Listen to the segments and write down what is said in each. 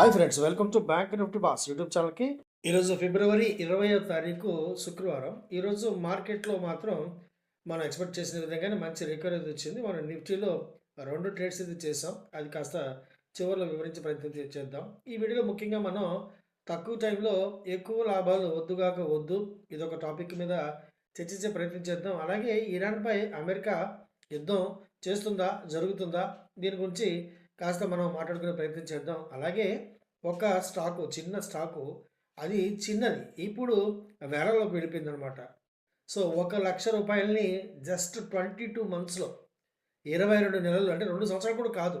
Hi friends welcome to bank Nifty boss YouTube ఛానల్కి ఈరోజు ఫిబ్రవరి ఇరవయో తారీఖు శుక్రవారం. ఈరోజు మార్కెట్లో మాత్రం మనం ఎక్స్పెక్ట్ చేసిన విధంగానే మంచి రికవరీ వచ్చింది. మనం నిఫ్టీలో రెండు ట్రేడ్స్ అయితే చేసాం అది కాస్త చివరిలో వివరించే ప్రయత్నం చేద్దాం. ఈ వీడియోలో ముఖ్యంగా మనం తక్కువ టైంలో ఎక్కువ లాభాలు వద్దుగాక వద్దు ఇదొక టాపిక్ మీద చర్చించే ప్రయత్నం చేద్దాం. అలాగే ఇరాన్పై అమెరికా యుద్ధం చేస్తుందా జరుగుతుందా దీని గురించి కాస్త మనం మాట్లాడుకునే ప్రయత్నం చేద్దాం. అలాగే ఒక స్టాకు చిన్న స్టాకు అది చిన్నది. ఇప్పుడు వేలలోకి వెళ్ళిపోయింది అనమాట సో ఒక లక్ష రూపాయలని జస్ట్ ట్వంటీ టూ మంత్స్లో ఇరవై రెండు నెలలు అంటే రెండు సంవత్సరాలు కూడా కాదు.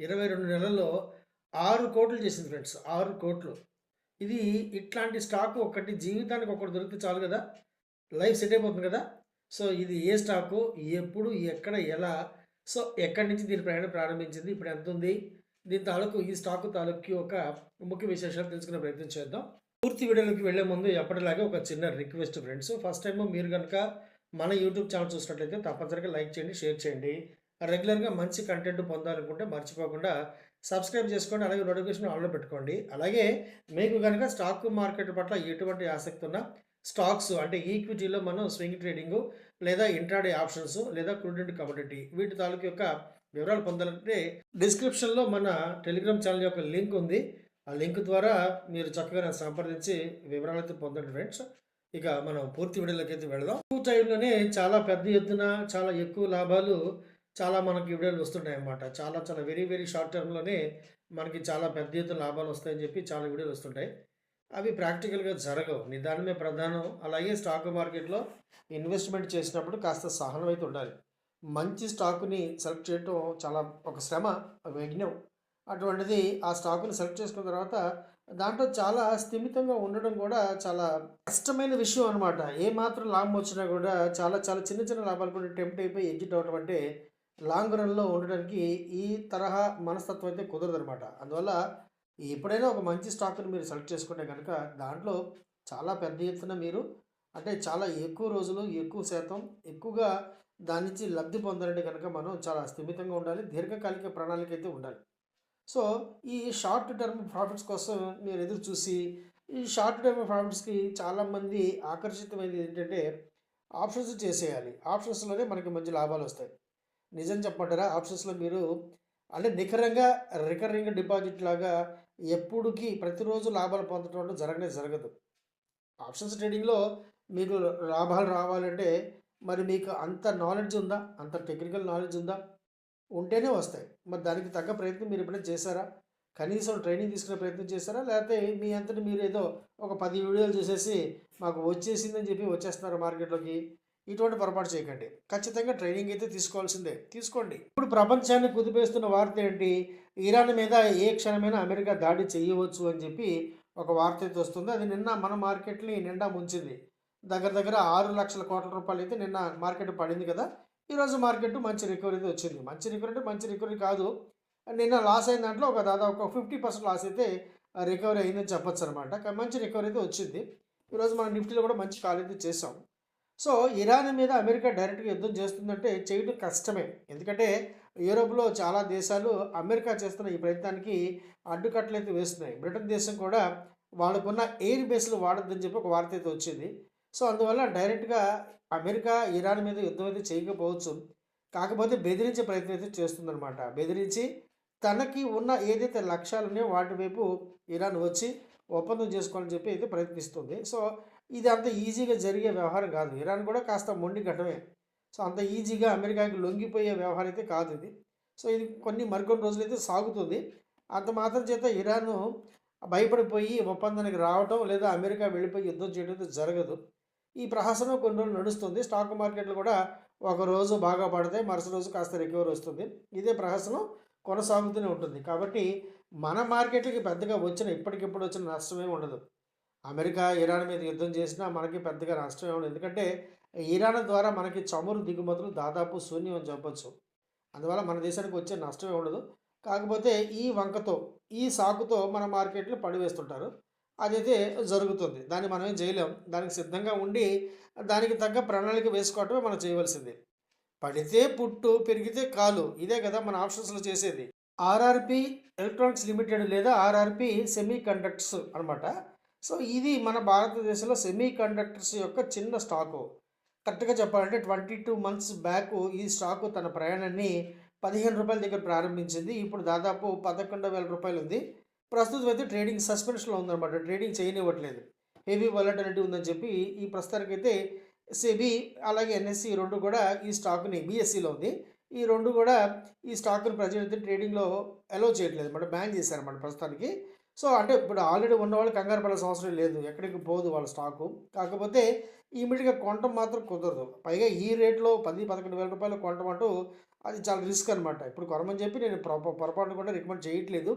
ఇరవై రెండు నెలల్లో ఆరు కోట్లు చేసింది ఫ్రెండ్స్ ఆరు కోట్లు. ఇది ఇట్లాంటి స్టాక్ ఒకటి జీవితానికి ఒకటి దొరికితే చాలు కదా. లైఫ్ సెట్ అయిపోతుంది కదా. సో ఇది ఏ స్టాకు ఎప్పుడు ఎక్కడ ఎలా సో ఎక్కడి నుంచి దీని ప్రయాణం ప్రారంభించింది ఇప్పుడు ఎంత ఉంది? దీని తాలూకు ఈ స్టాక్ తాలూకు ఒక ముఖ్య విశేషాలు తెలుసుకునే ప్రయత్నం చేద్దాం. పూర్తి వీడియోలోకి వెళ్ళే ముందు ఎప్పటిలాగే ఒక చిన్న రిక్వెస్ట్ ఫ్రెండ్స్. ఫస్ట్ టైం మీరు కనుక మన యూట్యూబ్ ఛానల్ చూసినట్లయితే తప్పనిసరిగా లైక్ చేయండి షేర్ చేయండి. రెగ్యులర్గా మంచి కంటెంట్ పొందాలనుకుంటే మర్చిపోకుండా సబ్స్క్రైబ్ చేసుకోండి అలాగే నోటిఫికేషన్ ఆన్లో పెట్టుకోండి. అలాగే మీకు కనుక స్టాక్ మార్కెట్ పట్ల ఎటువంటి ఆసక్తి ఉన్నా స్టాక్స్ అంటే ఈక్విటీలో మనం స్వింగ్ ట్రేడింగ్ లేదా ఇంట్రాడే ఆప్షన్స్ లేదా క్రూడెంట్ కమోడిటీ వీటి తాలూకు యొక్క వివరాలు పొందాలంటే డిస్క్రిప్షన్లో మన టెలిగ్రామ్ ఛానల్ యొక్క లింక్ ఉంది. ఆ లింక్ ద్వారా మీరు చక్కగా నన్ను సంప్రదించి వివరాలైతే అయితే పొందండి ఫ్రెండ్స్. ఇక మనం పూర్తి వీడియోలోకి అయితే వెళదాం. తక్కువ టైంలోనే చాలా పెద్ద ఎత్తున చాలా ఎక్కువ లాభాలు చాలా మనకి వీడియోలు వస్తుంటాయి అన్నమాట చాలా చాలా వెరీ వెరీ షార్ట్ టర్మ్లోనే మనకి చాలా పెద్ద ఎత్తున లాభాలు వస్తాయని చెప్పి చాలా వీడియోలు వస్తుంటాయి. అవి ప్రాక్టికల్గా జరగవు. నిదానమే ప్రధానం. అలాగే స్టాక్ మార్కెట్లో ఇన్వెస్ట్మెంట్ చేసినప్పుడు కాస్త సహనం అయితే ఉండాలి. మంచి స్టాకుని సెలెక్ట్ చేయటం చాలా ఒక శ్రమ యజ్ఞం అటువంటిది ఆ స్టాకుని సెలెక్ట్ చేసుకున్న తర్వాత దాంట్లో చాలా స్థిమితంగా ఉండడం కూడా చాలా కష్టమైన విషయం అనమాట ఏ మాత్రం లాభం వచ్చినా కూడా చాలా చాలా చిన్న చిన్న లాభాలు కూడా టెంప్ట్ అయిపోయి ఎగ్జిట్ అవటం అంటే లాంగ్ రన్లో ఉండడానికి ఈ తరహా మనస్తత్వం అయితే కుదరదు అనమాట అందువల్ల ఎప్పుడైనా ఒక మంచి స్టాక్ని మీరు సెలెక్ట్ చేసుకుంటే కనుక దాంట్లో చాలా పెద్ద ఎత్తున మీరు అంటే చాలా ఎక్కువ రోజులు ఎక్కువ శాతం ఎక్కువగా దాని నుంచి లబ్ధి పొందాలంటే కనుక మనం చాలా స్థిమితంగా ఉండాలి దీర్ఘకాలిక ప్రణాళిక అయితే ఉండాలి. సో ఈ షార్ట్ టర్మ్ ప్రాఫిట్స్ కోసం మీరు ఎదురు చూసి ఈ షార్ట్ టర్మ్ ప్రాఫిట్స్కి చాలామంది ఆకర్షితమైనది ఏంటంటే ఆప్షన్స్ చేసేయాలి. ఆప్షన్స్లోనే మనకి మంచి లాభాలు వస్తాయి. నిజం చెప్పమంటారా? ఆప్షన్స్లో మీరు అంటే నికరంగా రికరింగ్ డిపాజిట్ లాగా ఎప్పుడుకి ప్రతిరోజు లాభాలు పొందడం అంటూ జరగనే జరగదు. ఆప్షన్స్ ట్రేడింగ్లో మీకు లాభాలు రావాలంటే మరి మీకు అంత నాలెడ్జ్ ఉందా? అంత టెక్నికల్ నాలెడ్జ్ ఉందా? ఉంటేనే వస్తాయి. మరి దానికి తగ్గ ప్రయత్నం మీరు ఎప్పుడైనా చేశారా? కనీసం ట్రైనింగ్ తీసుకునే ప్రయత్నం చేస్తారా లేకపోతే మీ అంతటి మీరు ఏదో ఒక పది వీడియోలు చూసేసి మాకు వచ్చేసిందని చెప్పి వచ్చేస్తున్నారు మార్కెట్లోకి? ఇటువంటి పొరపాటు చేయకండి. ఖచ్చితంగా ట్రైనింగ్ అయితే తీసుకోవాల్సిందే. తీసుకోండి. ఇప్పుడు ప్రపంచాన్ని కుదిపేస్తున్న వార్త ఏంటి? ఇరాన్ మీద ఏ క్షణమైనా అమెరికా దాడి చేయవచ్చు అని చెప్పి ఒక వార్త అయితే వస్తుంది. అది నిన్న మన మార్కెట్ని నిండా ముంచింది. దగ్గర దగ్గర ఆరు లక్షల కోట్ల రూపాయలు అయితే నిన్న మార్కెట్ పడింది కదా? ఈరోజు మార్కెట్ మంచి రికవరీ అయితే వచ్చింది. మంచి రికవరీ అంటే మంచి రికవరీ కాదు. నిన్న లాస్ అయిన దాంట్లో ఒక దాదాపు ఒక ఫిఫ్టీ పర్సెంట్ లాస్ అయితే రికవరీ అయిందని చెప్పొచ్చు అనమాట మంచి రికవరీ అయితే వచ్చింది. ఈరోజు మన నిఫ్టీలో కూడా మంచి కాల్ అయితే చేసాం సో ఇరాన్ మీద అమెరికా డైరెక్ట్గా యుద్ధం చేస్తుందంటే చేయడం కష్టమే. ఎందుకంటే యూరోప్లో చాలా దేశాలు అమెరికా చేస్తున్న ఈ ప్రయత్నానికి అడ్డుకట్టలు అయితే వేస్తున్నాయి. బ్రిటన్ దేశం కూడా వాళ్ళకున్న ఎయిర్ బేస్లు వాడొద్దని చెప్పి ఒక వార్త అయితే వచ్చింది. సో అందువల్ల డైరెక్ట్గా అమెరికా ఇరాన్ మీద యుద్ధం అయితే చేయకపోవచ్చు. కాకపోతే బెదిరించే ప్రయత్నం అయితే చేస్తుందన్నమాట. బెదిరించి తనకి ఉన్న ఏదైతే లక్ష్యాలు ఉన్నాయో వాటి వైపు ఇరాన్ వచ్చి ఒప్పందం చేసుకోవాలని చెప్పి అయితే ప్రయత్నిస్తుంది. సో ఇది అంత ఈజీగా జరిగే వ్యవహారం కాదు. ఇరాన్ కూడా కాస్త మొండి ఘటమే. సో అంత ఈజీగా అమెరికాకి లొంగిపోయే వ్యవహారం అయితే కాదు ఇది. సో ఇది కొన్ని మరికొన్ని రోజులు అయితే సాగుతుంది. అంత మాత్రం చేత ఇరాన్ భయపడిపోయి ఒప్పందానికి రావటం లేదా అమెరికా వెళ్ళిపోయి యుద్ధం చేయడం అయితే జరగదు. ఈ ప్రహసనం కొన్ని రోజులు నడుస్తుంది. స్టాక్ మార్కెట్లు కూడా ఒక రోజు బాగా పడతాయి మరుసటి రోజు కాస్త రికవర్ వస్తుంది. ఇదే ప్రహసనం కొనసాగుతూనే ఉంటుంది. కాబట్టి మన మార్కెట్లకి పెద్దగా వచ్చిన ఇప్పటికిప్పుడు వచ్చిన నష్టమే ఉండదు. అమెరికా ఇరాన్ మీద యుద్ధం చేసినా మనకి పెద్దగా నష్టం ఏమో ఎందుకంటే ఇరాన్ ద్వారా మనకి చమురు దిగుమతులు దాదాపు శూన్యం అని చెప్పొచ్చు. అందువల్ల మన దేశానికి వచ్చే నష్టమే ఉండదు. కాకపోతే ఈ వంకతో ఈ సాకుతో మన మార్కెట్లు పడివేస్తుంటారు. అదైతే జరుగుతుంది. దాన్ని మనం ఏం చేయలేం. దానికి సిద్ధంగా ఉండి దానికి తగ్గ ప్రణాళిక వేసుకోవటమే మనం చేయవలసింది. పడితే పుట్టు పెరిగితే కాలు. ఇదే కదా మన ఆప్షన్స్లో చేసేది. ఆర్ఆర్‌పి ఎలక్ట్రానిక్స్ లిమిటెడ్ లేదా ఆర్ఆర్‌పి సెమీ కండక్టర్స్ అనమాట. సో, ఇది మన భారతదేశంలో సెమీ కండక్టర్స్ యొక్క చిన్న స్టాకు. కరెక్ట్‌గా చెప్పాలంటే 22 మంత్స్ బ్యాకు ఈ స్టాకు తన ప్రయాణాన్ని పదిహేను రూపాయల దగ్గర ప్రారంభించింది. ఇప్పుడు దాదాపు పదకొండవ వేల రూపాయలు ఉంది. ప్రస్తుతం అయితే ట్రేడింగ్ సస్పెన్షన్‌లో ఉందన్నమాట ట్రేడింగ్ చేయనివ్వట్లేదు. హెవీ వాలటిలిటీ ఉందని చెప్పి ఈ ప్రస్తుతానికైతే సెబీ అలాగే ఎన్ఎస్‌సి రెండు కూడా ఈ స్టాక్‌ని బీఎస్సీలో ఉంది. ఈ రెండు కూడా ఈ స్టాక్‌ని ప్రజలు అయితే ట్రేడింగ్‌లో అలో చేయట్లేదు అనమాట. బ్యాన్ చేశారన్నమాట ప్రస్తుతానికి. సో, అంటే ఇప్పుడు ఆల్రెడీ ఉన్నవాళ్ళు కంగారు పడాల్సిన అవసరం లేదు. ఎక్కడికి పోదు వాళ్ళ స్టాకు. కాకపోతే ఇమీడియట్గా కొనటం మాత్రం కుదరదు. పైగా ఈ రేట్‌లో పది పదకొండు వేల రూపాయలు కొనటం అంటూ అది చాలా రిస్క్ అనమాట. ఇప్పుడు కొనమని చెప్పి నేను పొరపా కూడా రికమెండ్ చేయట్లేదు.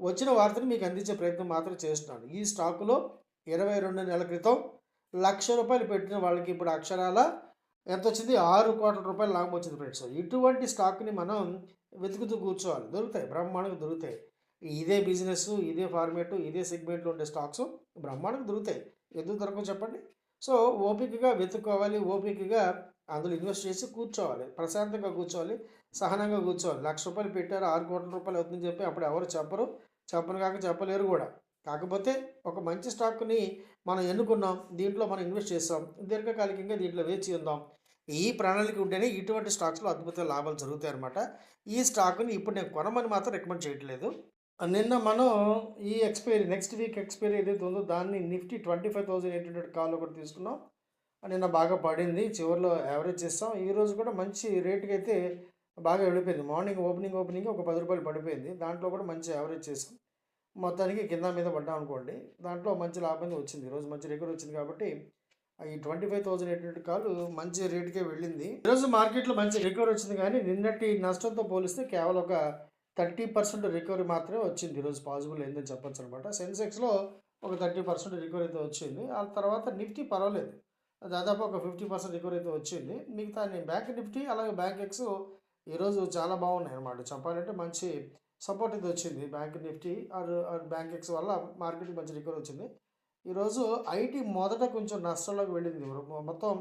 వచ్చిన వార్తను మీకు అందించే ప్రయత్నం మాత్రం చేస్తున్నాను. ఈ స్టాకులో 22 నెలల క్రితం లక్ష రూపాయలు పెట్టిన వాళ్ళకి ఇప్పుడు అక్షరాల ఎంత వచ్చింది ఆరు కోట్ల రూపాయలు లాభం వచ్చింది ఫ్రెండ్స్. ఇటువంటి స్టాక్‌ని మనం వెతుకుతూ కూర్చోవాలి. దొరుకుతాయి. బ్రహ్మాండంగా దొరుకుతాయి. ఇదే బిజినెస్, ఇదే ఫార్మేట్ ఇదే సెగ్మెంట్‌లో ఉండే స్టాక్స్ బ్రహ్మాండం దొరుకుతాయి. ఎందుకు దొరకవు చెప్పండి? సో, ఓపికగా వెతుక్కోవాలి. ఓపికగా అందులో ఇన్వెస్ట్ చేసి కూర్చోవాలి. ప్రశాంతంగా కూర్చోవాలి. సహనంగా కూర్చోవాలి. లక్ష రూపాయలు పెట్టారు ఆరు కోట్ల రూపాయలు అవుతుందని చెప్పి అప్పుడు ఎవరు చెప్పరు. చెప్పను కాక చెప్పలేరు కూడా. కాకపోతే ఒక మంచి స్టాక్‌ని మనం ఎన్నుకున్నాం. దీంట్లో మనం ఇన్వెస్ట్ చేస్తాం దీర్ఘకాలికంగా దీంట్లో వేచి ఉందాం. ఈ ప్రణాళిక ఉంటేనే ఇటువంటి స్టాక్స్‌లో అద్భుతమైన లాభాలు జరుగుతాయి అన్నమాట ఈ స్టాక్‌ని ఇప్పుడు నేను కొనమని మాత్రం రికమెండ్ చేయట్లేదు. నిన్న మనం ఈ ఎక్స్‌పైరీ నెక్స్ట్ వీక్ ఎక్స్‌పైరీ ఏదైతే ఉందో దాన్ని నిఫ్టీ 25,800 కాల్ ఒకటి తీసుకున్నాం. నిన్న బాగా పడింది. చివరిలో యావరేజ్ చేస్తాం ఈరోజు కూడా మంచి రేటుకి అయితే బాగా వెళ్ళిపోయింది. మార్నింగ్ ఓపెనింగ్ ఓపెనింగ్ ఒక పది రూపాయలు పడిపోయింది. దాంట్లో కూడా మంచి యావరేజ్ చేసాం. మొత్తానికి కింద మీద పడ్డాం అనుకోండి. దాంట్లో మంచి లాభంగా వచ్చింది. ఈరోజు మంచి రికవరీ వచ్చింది కాబట్టి ఈ 25,800 కాల్ మంచి రేటుకే వెళ్ళింది. ఈరోజు మార్కెట్‌లో మంచి రికవరీ వచ్చింది కానీ నిన్నటి నష్టంతో పోలిస్తే కేవలం ఒక 30% రికవరీ మాత్రమే వచ్చింది. ఈరోజు పాజిబుల్ అయిందని చెప్పొచ్చనమాట. సెన్సెక్స్‌లో ఒక 30% రికవరీ అయితే వచ్చింది. ఆ తర్వాత నిఫ్టీ పర్వాలేదు. దాదాపు ఒక 50% రికవరీ అయితే వచ్చింది. మిగతా బ్యాంక్ నిఫ్టీ అలాగే బ్యాంక్ ఎక్స్ ఈరోజు చాలా బాగున్నాయి అనమాట చెప్పాలంటే మంచి సపోర్ట్ అయితే వచ్చింది. Bank Nifty or bank X వల్ల మార్కెట్ మంచి రికవరీ వచ్చింది. ఈరోజు ఐటీ మొదట కొంచెం నష్టాల్లోకి వెళ్ళింది. మొత్తం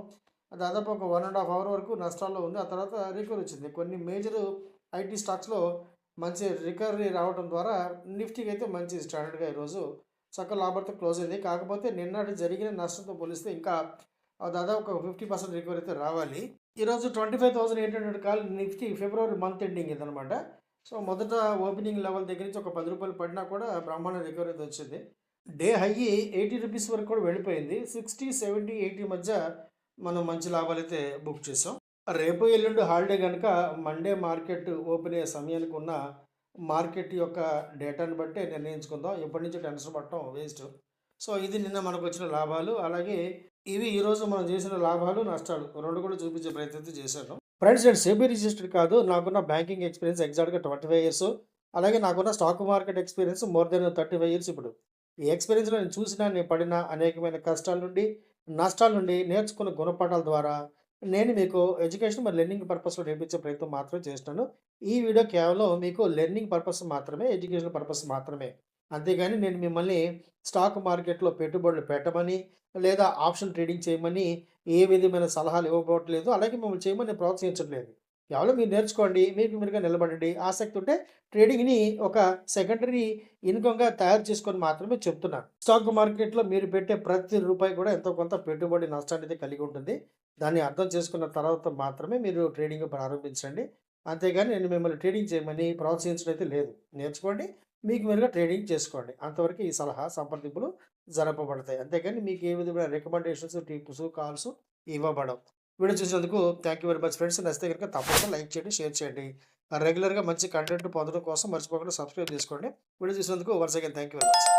దాదాపు ఒక వన్ అండ్ హాఫ్ అవర్ వరకు నష్టాల్లో ఉంది. ఆ తర్వాత రికవరీ వచ్చింది. కొన్ని మేజర్ ఐటీ స్టాక్స్‌లో మంచి రికవరీ రావడం ద్వారా నిఫ్టీకి అయితే మంచి స్టాండర్డ్‌గా ఈరోజు చక్క లాభంతో క్లోజ్ అయింది. కాకపోతే నిన్నటి జరిగిన నష్టంతో పోలిస్తే ఇంకా దాదాపు ఒక 50% రికవరీ అయితే రావాలి. ఈరోజు 25,800 కాల్ నిఫ్టీ ఫిబ్రవరి మంత్ ఎండింగ్ ఇదనమాట. సో, మొదట ఓపెనింగ్ లెవెల్ దగ్గర నుంచి ఒక పది రూపాయలు పడినా కూడా బ్రహ్మాండ రికవరీ అయితే వచ్చింది. డే హై ఎయిటీ రూపీస్ వరకు కూడా వెళ్ళిపోయింది. 60, 70, 80 మధ్య మనం మంచి లాభాలైతే బుక్ చేసాం. రేపు ఎల్లుండి హాలిడే కనుక మండే మార్కెట్ ఓపెన్ అయ్యే సమయానికి ఉన్న మార్కెట్ యొక్క డేటాను బట్టి నిర్ణయించుకుందాం. ఇప్పటి నుంచి టెన్షన్ పట్టడం వేస్ట్. సో, ఇది నిన్న మనకొచ్చిన లాభాలు. అలాగే ఇవి ఈరోజు మనం చేసిన లాభాలు, నష్టాలు రెండు కూడా చూపించే ప్రయత్నం చేశాను. ఫ్రెండ్స్ నేను సెబీ రిజిస్టర్డ్ కాదు. నాకున్న బ్యాంకింగ్ ఎక్స్‌పీరియన్స్ ఎగ్జాక్ట్‌గా 25 ఇయర్స్. అలాగే నాకున్న stock market experience more than 35 years ఇప్పుడు. ఈ ఎక్స్‌పీరియన్స్‌లో నేను చూసిన, నేను పడిన అనేకమైన కష్టాల నుండి, నష్టాల నుండి నేర్చుకున్న గుణపాఠాల ద్వారా నేను మీకు ఎడ్యుకేషన్ మరి లెర్నింగ్ పర్పస్‌లో నేర్పించే ప్రయత్నం మాత్రమే చేస్తున్నాను. ఈ వీడియో కేవలం మీకు లెర్నింగ్ పర్పస్ మాత్రమే, ఎడ్యుకేషన్ పర్పస్ మాత్రమే. అంతేగాని నేను మిమ్మల్ని స్టాక్ మార్కెట్‌లో పెట్టుబడులు పెట్టమని, లేదా ఆప్షన్ ట్రేడింగ్ చేయమని ఏ విధమైన సలహాలు ఇవ్వబోట్లేదు. అలాగే మిమ్మల్ని చేయమని ప్రోత్సహించట్లేదు. కేవలం మీరు నేర్చుకోండి. మీకు మీరుగా నిలబడండి. ఆసక్తి ఉంటే ట్రేడింగ్‌ని ఒక సెకండరీ ఇన్‌కమ్‌గా తయారు చేసుకొని మాత్రమే చెప్తున్నాను. స్టాక్ మార్కెట్‌లో మీరు పెట్టే ప్రతి రూపాయి కూడా ఎంతో కొంత పెట్టుబడి నష్టాన్ని అయితే కలిగి ఉంటుంది. దాన్ని అర్థం చేసుకున్న తర్వాత మాత్రమే మీరు ట్రేడింగ్ ప్రారంభించండి. అంతేగాని నేను మిమ్మల్ని ట్రేడింగ్ చేయమని ప్రోత్సహించడం అయితే లేదు. నేర్చుకోండి. మీకు మీరుగా ట్రేడింగ్ చేసుకోండి. అంతవరకు ఈ సలహా సంప్రదింపులు జరపబడతాయి. అంతేగాని మీకు ఏ విధమైన రికమెండేషన్స్, టిప్స్, కాల్స్ ఇవ్వబడవు. వీడియో చూసినందుకు thank you very much friends. నచ్చితే గనుక తప్పకుండా లైక్ చేయండి, షేర్ చేయండి. రెగ్యులర్‌గా మంచి కంటెంట్ పొందడం కోసం మర్చిపోకుండా సబ్స్క్రైబ్ చేసుకోండి. వీడియో చూసినందుకు once again thank you very much.